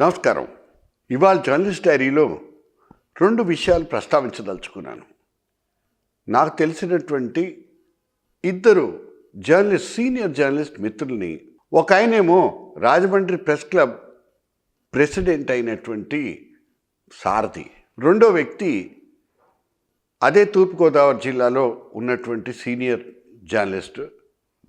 నమస్కారం. ఇవాళ జర్నలిస్ట్ డైరీలో రెండు విషయాలు ప్రస్తావించదలుచుకున్నాను. నాకు తెలిసినటువంటి ఇద్దరు జర్నలిస్ట్ సీనియర్ జర్నలిస్ట్ మిత్రుల్ని ఒక ఆయనేమో రాజమండ్రి ప్రెస్ క్లబ్ ప్రెసిడెంట్ అయినటువంటి సారథి. రెండో వ్యక్తి అదే తూర్పుగోదావరి జిల్లాలో ఉన్నటువంటి సీనియర్ జర్నలిస్ట్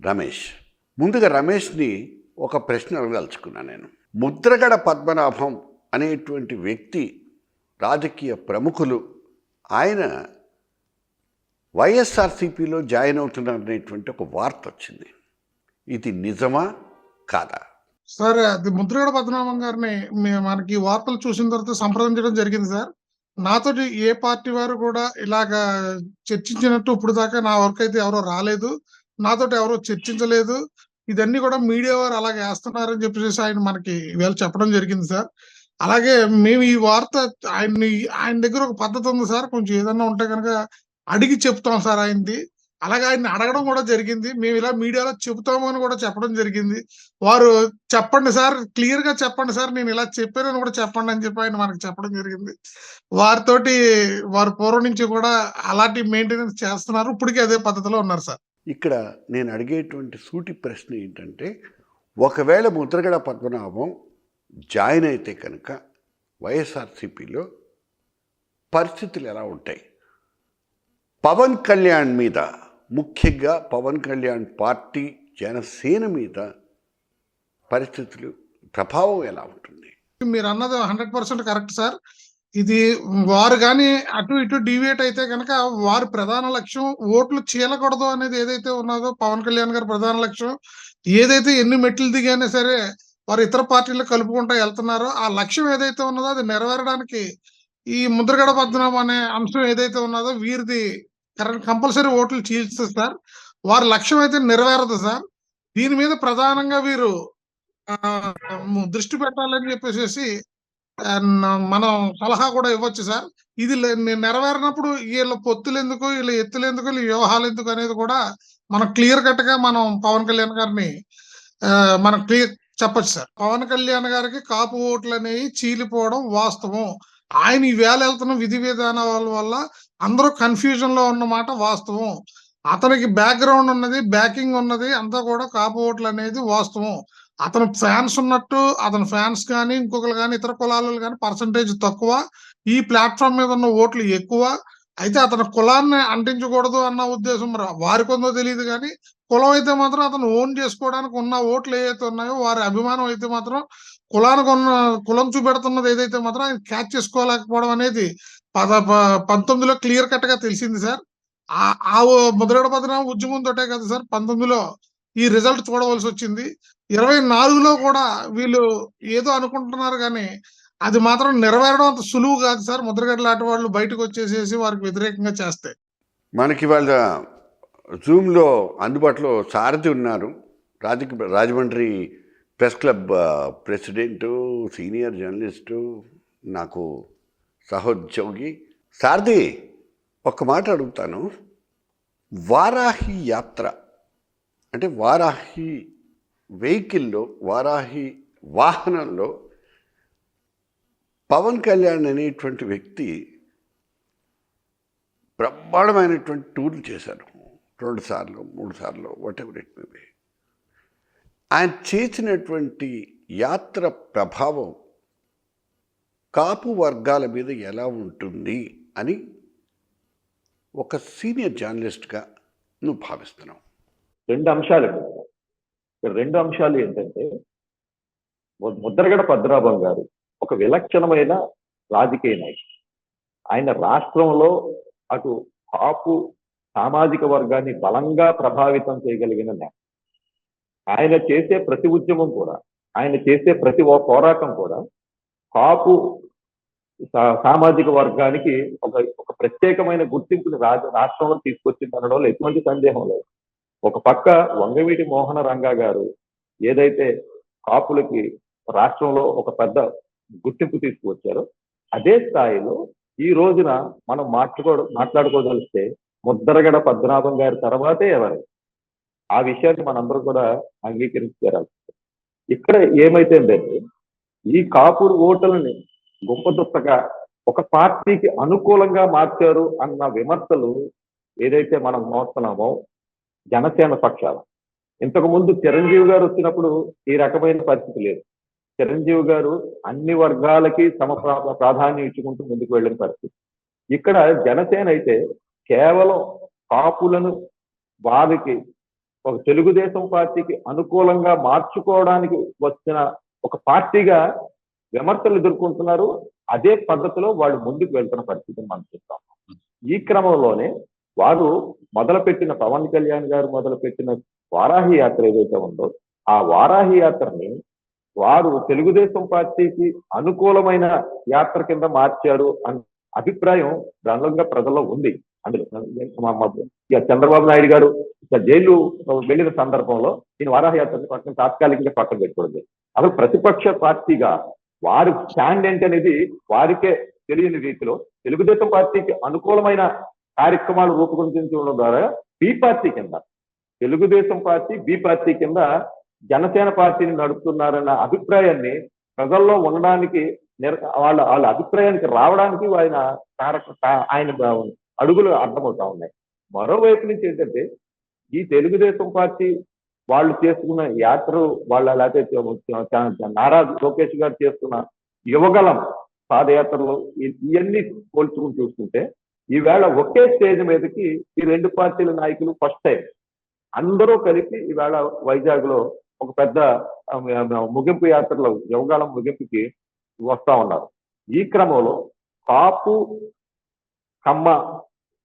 రమేష్. ముందుగా రమేష్ని ఒక ప్రశ్న అడగదలుచుకున్నాను నేను. ముద్రగడ పద్మనాభం అనేటువంటి వ్యక్తి రాజకీయ ప్రముఖులు ఆయన వైఎస్ఆర్సీపీలో జాయిన్ అవుతున్నారనేటువంటి ఒక వార్త వచ్చింది. ఇది నిజమా కాదా? సార్ అది ముద్రగడ పద్మనాభం గారిని మనకి ఈ వార్తలు చూసిన తర్వాత సంప్రదించడం జరిగింది సార్. నాతోటి ఏ పార్టీ వారు కూడా ఇలాగా చర్చించినట్టు ఇప్పుడు దాకా నా వరకు అయితే ఎవరో రాలేదు. నాతోటి ఎవరో చర్చించలేదు. ఇదన్నీ కూడా మీడియా వారు అలాగే వేస్తున్నారని చెప్పేసి ఆయన మనకి ఇవాళ చెప్పడం జరిగింది సార్. అలాగే మేము ఈ వార్త ఆయన్ని ఆయన దగ్గర ఒక పద్ధతి ఉంది సార్. కొంచెం ఏదన్నా ఉంటే కనుక అడిగి చెప్తాం సార్ ఆయనది. అలాగే ఆయన్ని అడగడం కూడా జరిగింది. మేము ఇలా మీడియాలో చెబుతాము అని కూడా చెప్పడం జరిగింది. వారు చెప్పండి సార్ క్లియర్గా చెప్పండి సార్ నేను ఇలా చెప్పానని కూడా చెప్పండి అని చెప్పి ఆయన మనకు చెప్పడం జరిగింది. వారితోటి వారు పూర్వం నుంచి కూడా అలాంటి మెయింటెనెన్స్ చేస్తున్నారు. ఇప్పటికీ అదే పద్ధతిలో ఉన్నారు సార్. ఇక్కడ నేను అడిగేటువంటి సూటి ప్రశ్న ఏంటంటే ఒకవేళ ముద్రగడ పద్మనాభం జాయిన్ అయితే కనుక వైఎస్ఆర్సీపీలో పరిస్థితులు ఎలా ఉంటాయి? పవన్ కళ్యాణ్ మీద ముఖ్యంగా పవన్ కళ్యాణ్ పార్టీ జనసేన మీద పరిస్థితులు ప్రభావం ఎలా ఉంటుంది? మీరు అన్నది హండ్రెడ్ పర్సెంట్ కరెక్ట్ సార్. ఇది వారు కానీ అటు ఇటు డివియేట్ అయితే కనుక వారి ప్రధాన లక్ష్యం ఓట్లు చీలకూడదు అనేది ఏదైతే ఉన్నదో పవన్ కళ్యాణ్ గారి ప్రధాన లక్ష్యం ఏదైతే ఎన్ని మెట్లు దిగైనా సరే వారు ఇతర పార్టీలు కలుపుకుంటూ వెళ్తున్నారో ఆ లక్ష్యం ఏదైతే ఉన్నదో అది నెరవేరడానికి ఈ ముద్రగడ పద్మనాభం అనే అంశం ఏదైతే ఉన్నదో వీరిది కరెంట్ కంపల్సరీ ఓట్లు చీల్స్తుంది సార్. వారి లక్ష్యం అయితే నెరవేరదు సార్. దీని మీద ప్రధానంగా వీరు ఆ, దృష్టి పెట్టాలని చెప్పేసి మనం సలహా కూడా ఇవ్వచ్చు సార్. ఇది లే- నెరవేరినప్పుడు వీళ్ళ పొత్తులు ఎందుకు వీళ్ళ ఎత్తులు ఎందుకు వీళ్ళ వ్యూహాలు ఎందుకు అనేది కూడా మనం క్లియర్ కట్గా మనం పవన్ కళ్యాణ్ గారిని మనం క్లియర్ చెప్పచ్చు సార్. పవన్ కళ్యాణ్ గారికి కాపు ఓట్లు అనేవి చీలిపోవడం వాస్తవం. ఆయన ఈ వేళ వెళ్తున్న విధి విధానాల వల్ల అందరూ కన్ఫ్యూజన్లో ఉన్నమాట వాస్తవం. అతనికి బ్యాక్గ్రౌండ్ ఉన్నది బ్యాకింగ్ ఉన్నది అంతా కూడా కాపు ఓట్లు అనేది వాస్తవం. అతను ఫ్యాన్స్ ఉన్నట్టు అతని ఫ్యాన్స్ కానీ ఇంకొకరు కానీ ఇతర కులాలు కానీ పర్సంటేజ్ తక్కువ. ఈ ప్లాట్ఫామ్ మీద ఉన్న ఓట్లు ఎక్కువ. అయితే అతని కులాన్ని అంటించకూడదు అన్న ఉద్దేశం మరి వారికి ఉందో తెలియదు కానీ కులం అయితే మాత్రం అతను ఓన్ చేసుకోవడానికి ఉన్న ఓట్లు ఏవైతే ఉన్నాయో వారి అభిమానం అయితే మాత్రం కులానికి ఉన్న కులం చూపెడుతున్నది ఏదైతే మాత్రం ఆయన క్యాచ్ చేసుకోలేకపోవడం అనేది పద ప- పంతొమ్మిదిలో క్లియర్ కట్గా తెలిసింది సార్. ఆ ఆ ముద్రగడ పద్మనాభం ఉద్యమం తోటే కదా సార్ పంతొమ్మిదిలో ఈ రిజల్ట్ చూడవలసి వచ్చింది. ఇరవై నాలుగులో కూడా వీళ్ళు ఏదో అనుకుంటున్నారు కానీ అది మాత్రం నెరవేరడం అంత సులువు కాదు సార్. ముద్రగడ్డ లాంటి వాళ్ళు బయటకు వచ్చేసేసి వారికి వ్యతిరేకంగా చేస్తే. మనకి వాళ్ళ జూమ్లో అందుబాటులో సారథి ఉన్నారు. రాజకీయ Rajahmundry press club president senior journalist నాకు సహోద్యోగి సారథి ఒక మాట అడుగుతాను. వారాహి యాత్ర అంటే వారాహి వెహికల్లో వారాహి వాహనంలో పవన్ కళ్యాణ్ అనేటువంటి వ్యక్తి బ్రహ్మాండమైనటువంటి టూర్లు చేశారు. రెండు సార్లు మూడు సార్లు వాటెవర్ ఇట్ మే బి ఆయన చేసినటువంటి యాత్ర ప్రభావం కాపు వర్గాల మీద ఎలా ఉంటుంది అని ఒక సీనియర్ జర్నలిస్ట్గా నువ్వు భావిస్తున్నావు. రెండు అంశాలు ఇక్కడ. రెండు అంశాలు ఏంటంటే ముద్రగడ పద్మనాభం గారు ఒక విలక్షణమైన రాజకీయ నాయకుడు. ఆయన రాష్ట్రంలో అటు కాపు సామాజిక వర్గాన్ని బలంగా ప్రభావితం చేయగలిగిన నేత. ఆయన చేసే ప్రతి ఉద్యమం కూడా ఆయన చేసే ప్రతి పోరాటం కూడా కాపు సా- సామాజిక వర్గానికి ఒక ఒక ప్రత్యేకమైన గుర్తింపుని రాజ రాష్ట్రంలో తీసుకొచ్చింది అనడంలో ఎటువంటి సందేహం లేదు. ఒక పక్క వంగవీటి మోహన రంగా గారు ఏదైతే కాపులకి రాష్ట్రంలో ఒక పెద్ద గుర్తింపు తీసుకువచ్చారో అదే స్థాయిలో ఈ రోజున మనం మాట్లాడుకో మాట్లాడుకోదలిస్తే ముద్దరగడ పద్మనాభం గారి తర్వాతే ఎవరు? ఆ విషయాన్ని మనందరం కూడా అంగీకరించారు. ఇక్కడ ఏమైతే ఈ కాపురు ఓటర్లని గొప్పదొత్తగా ఒక పార్టీకి అనుకూలంగా మార్చారు అన్న విమర్శలు ఏదైతే మనం మోస్తున్నామో జనసేన పక్షాల ఇంతకు ముందు చిరంజీవి గారు వచ్చినప్పుడు ఈ రకమైన పరిస్థితి లేదు. చిరంజీవి గారు అన్ని వర్గాలకి సమ ప్రా- ప్రాధాన్యం ఇచ్చుకుంటూ ముందుకు వెళ్ళిన పరిస్థితి. ఇక్కడ జనసేన అయితే కేవలం కాపులను వారికి ఒక తెలుగుదేశం పార్టీకి అనుకూలంగా మార్చుకోవడానికి వచ్చిన ఒక పార్టీగా విమర్శలు ఎదుర్కొంటున్నారు. అదే పద్ధతిలో వాళ్ళు ముందుకు వెళ్తున్న పరిస్థితిని మనం చూస్తాం. ఈ క్రమంలోనే వారు మొదలుపెట్టిన పవన్ కళ్యాణ్ గారు మొదలుపెట్టిన వారాహి యాత్ర ఏదైతే ఉందో ఆ వారాహి యాత్రని వారు తెలుగుదేశం పార్టీకి అనుకూలమైన యాత్ర కింద మార్చారు అన్న అభిప్రాయం దానిలో ప్రజల్లో ఉంది. అందులో చంద్రబాబు నాయుడు గారు ఇక జైలు వెళ్ళిన సందర్భంలో నేను వారాహి యాత్రని పక్కన తాత్కాలికంగా పక్కన పెట్టుకోవడం అసలు ప్రతిపక్ష పార్టీగా వారి స్టాండ్ ఏంటి అనేది వారికే తెలియని రీతిలో తెలుగుదేశం పార్టీకి అనుకూలమైన కార్యక్రమాలు రూపొందించడం ద్వారా బి పార్టీ కింద తెలుగుదేశం పార్టీ బి పార్టీ కింద జనసేన పార్టీని నడుపుతున్నారన్న అభిప్రాయాన్ని ప్రజల్లో ఉండడానికి వాళ్ళ వాళ్ళ అభిప్రాయానికి రావడానికి ఆయన కారక ఆయన అడుగులు అర్థమవుతా ఉన్నాయి. మరోవైపు నుంచి ఏంటంటే ఈ తెలుగుదేశం పార్టీ వాళ్ళు చేసుకున్న యాత్ర వాళ్ళ లేకపోతే నారా లోకేష్ గారు చేస్తున్న యువగలం పాదయాత్రలు ఇవన్నీ పోల్చుకుని చూస్తుంటే ఈవేళ ఒకే స్టేజ్ మీదకి ఈ రెండు పార్టీల నాయకులు ఫస్ట్ టైం అందరూ కలిపి ఈవేళ వైజాగ్లో ఒక పెద్ద ముగింపు యాత్రలో యువగాళం ముగింపుకి వస్తా ఉన్నారు. ఈ క్రమంలో కాపు కమ్మ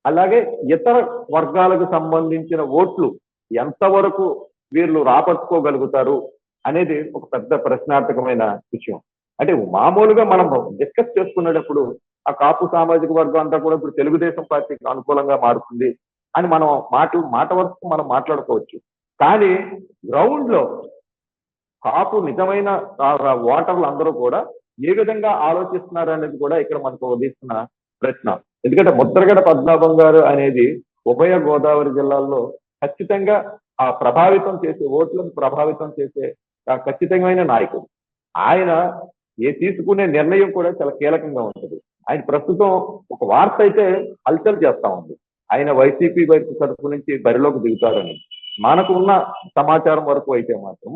అలాగే ఇతర వర్గాలకు సంబంధించిన ఓట్లు ఎంతవరకు వీళ్ళు రాబట్టుకోగలుగుతారు అనేది ఒక పెద్ద ప్రశ్నార్థకమైన విషయం. అంటే మామూలుగా మనం డిస్కస్ చేసుకునేటప్పుడు ఆ కాపు సామాజిక వర్గం అంతా కూడా ఇప్పుడు తెలుగుదేశం పార్టీకి అనుకూలంగా మారుతుంది అని మనం మాటలు మాట వరకు మనం మాట్లాడుకోవచ్చు. కానీ గ్రౌండ్లో కాపు నిజమైన ఓటర్లు అందరూ కూడా ఏ విధంగా ఆలోచిస్తున్నారు అనేది కూడా ఇక్కడ మనకు ఉదయిస్తున్న ప్రశ్న. ఎందుకంటే ముద్రగడ పద్మనాభం గారు అనేది ఉభయ గోదావరి జిల్లాల్లో ఖచ్చితంగా ఆ ప్రభావితం చేసే ఓట్లను ప్రభావితం చేసే ఖచ్చితమైన నాయకుడు. ఆయన ఏ తీసుకునే నిర్ణయం కూడా చాలా కీలకంగా ఉంటుంది. ఆయన ప్రస్తుతం ఒక వార్త అయితే హల్చల్ చేస్తా ఉంది. ఆయన వైసీపీ వైపు తరపు నుంచి బరిలోకి దిగుతారని. మనకు ఉన్న సమాచారం వరకు అయితే మాత్రం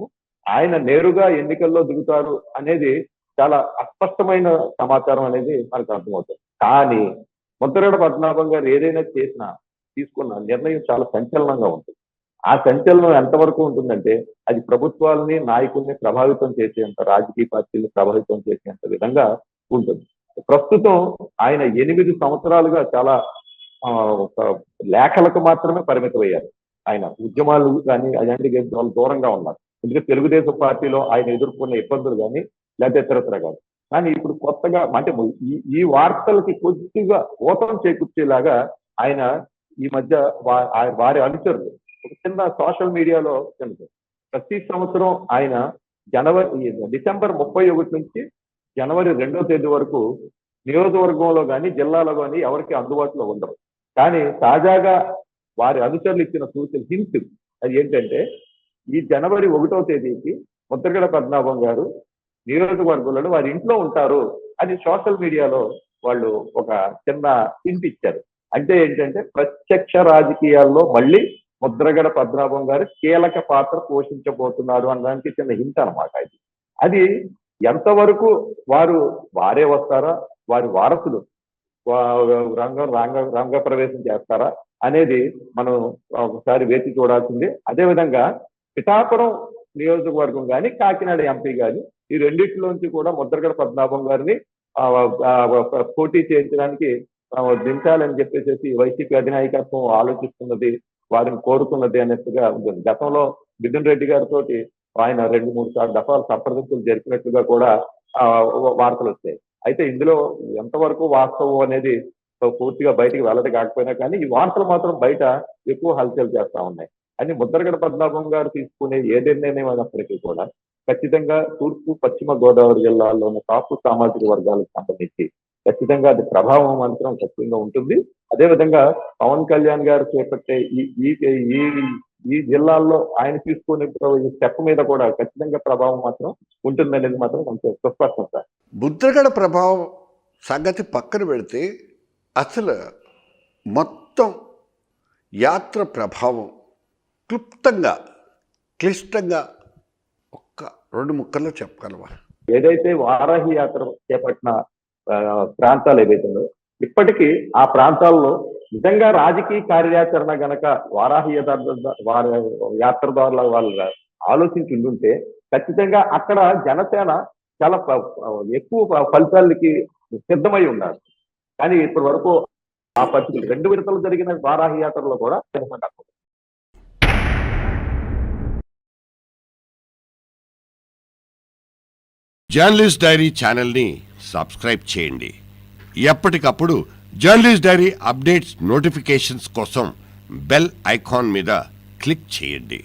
ఆయన నేరుగా ఎన్నికల్లో దిగుతారు అనేది చాలా అస్పష్టమైన సమాచారం అనేది మనకు అర్థమవుతుంది. కానీ ముద్రగడ పద్మనాభం గారు ఏదైనా చేసినా తీసుకున్న నిర్ణయం చాలా సంచలనంగా ఉంటుంది. ఆ సంచలనం ఎంతవరకు ఉంటుందంటే అది ప్రభుత్వాలని నాయకుల్ని ప్రభావితం చేసేంత రాజకీయ పార్టీలు ప్రభావితం చేసేంత విధంగా ఉంటుంది. ప్రస్తుతం ఆయన ఎనిమిది సంవత్సరాలుగా చాలా ఆ, ఒక లేఖలకు మాత్రమే పరిమితమయ్యారు. ఆయన ఉద్యమాలు కానీ అలాంటి వాళ్ళు దూరంగా ఉన్నారు. ఎందుకంటే తెలుగుదేశం పార్టీలో ఆయన ఎదుర్కొన్న ఇబ్బందులు కానీ లేకపోతే ఇతరత్ర కానీ కానీ ఇప్పుడు కొత్తగా అంటే ఈ ఈ వార్తలకి కొద్దిగా ఊతం చేకూర్చేలాగా ఆయన ఈ మధ్య వారి అనుచరులు ఒక చిన్న సోషల్ మీడియాలో ప్రతి సంవత్సరం ఆయన జనవరి డిసెంబర్ ముప్పై ఒకటి నుంచి జనవరి రెండో తేదీ వరకు నియోజకవర్గంలో కానీ జిల్లాలో కానీ ఎవరికి అందుబాటులో ఉండరు. కానీ తాజాగా వారి అనుచరులు ఇచ్చిన సూచన హింట్ అది ఏంటంటే ఈ జనవరి ఒకటో తేదీకి ముద్రగడ పద్మనాభం గారు నియోజకవర్గంలో వారి ఇంట్లో ఉంటారు అని సోషల్ మీడియాలో వాళ్ళు ఒక చిన్న హింట్ ఇచ్చారు. అంటే ఏంటంటే ప్రత్యక్ష రాజకీయాల్లో మళ్ళీ ముద్రగడ పద్మనాభం గారు కీలక పాత్ర పోషించబోతున్నారు అనడానికి చిన్న హింట్ అనమాట ఇది. అది ఎంతవరకు వారు వారే వస్తారా? వారి వారసులు వా- రంగం రంగ రంగ ప్రవేశం చేస్తారా? అనేది మనం ఒకసారి వేచి చూడాల్సింది. అదేవిధంగా పిఠాపురం నియోజకవర్గం కానీ కాకినాడ ఎంపీ కానీ ఈ రెండింటిలోంచి కూడా ముద్రగడ పద్మనాభం గారిని పోటీ చేయించడానికి దించాలని చెప్పేసి వైసీపీ అధినాయకత్వం ఆలోచిస్తున్నది వారిని కోరుతున్నది అన్నట్టుగా ఉంటుంది గతంలో మిథున్ రెడ్డి గారితో ఆయన రెండు మూడు సార్లు దఫాలు సంప్రదింపులు జరిపినట్లుగా కూడా వార్తలు వచ్చాయి అయితే ఇందులో ఎంతవరకు వాస్తవం అనేది పూర్తిగా బయటికి వెళ్ళదు కాకపోయినా కానీ ఈ వార్తలు మాత్రం బయట ఎక్కువ హల్చల్ చేస్తా ఉన్నాయి. అని ముద్రగడ పద్మనాభం గారు తీసుకునే ఏ నిర్ణయం అయినప్పటికీ కూడా ఖచ్చితంగా తూర్పు పశ్చిమ గోదావరి జిల్లాల్లో ఉన్న కాపు సామాజిక వర్గాలకు సంబంధించి ఖచ్చితంగా అది ప్రభావం మాత్రం ఖచ్చితంగా ఉంటుంది. అదేవిధంగా పవన్ కళ్యాణ్ గారు చేపట్టే ఈ ఈ ఈ జిల్లాల్లో ఆయన తీసుకునే స్టెప్ మీద కూడా ఖచ్చితంగా ప్రభావం మాత్రం ఉంటుందనేది మాత్రం కొంచెం సుస్పష్టం సార్. ముద్రగడ ప్రభావం సంగతి పక్కన పెడితే అసలు మొత్తం యాత్ర ప్రభావం క్లుప్తంగా క్లిష్టంగా ఒక్క రెండు ముక్కల్లో చెప్పగలవా ఏదైతే వారాహి యాత్ర చేపట్టిన ప్రాంతాలు ఏదైతే ఇప్పటికీ ఆ ప్రాంతాల్లో నిజంగా రాజకీయ కార్యాచరణ గనక వారాహి వారి యాత్రదారుల వాళ్ళు ఆలోచించి ఉండుంటే ఖచ్చితంగా అక్కడ జనసేన చాలా ఎక్కువ ఫలితాలకి సిద్ధమై ఉన్నారు. కానీ ఇప్పటి వరకు ఆ పరిస్థితులు రెండు విడతలు జరిగిన వారాహి యాత్రలో కూడా జర్నలిస్ట్ డైరీ ఛానల్ని సబ్స్క్రైబ్ చేయండి. ఎప్పటికప్పుడు జర్నలిస్ట్ డైరీ అప్డేట్స్ నోటిఫికేషన్స్ కోసం బెల్ ఐకాన్ మీద క్లిక్ చేయండి.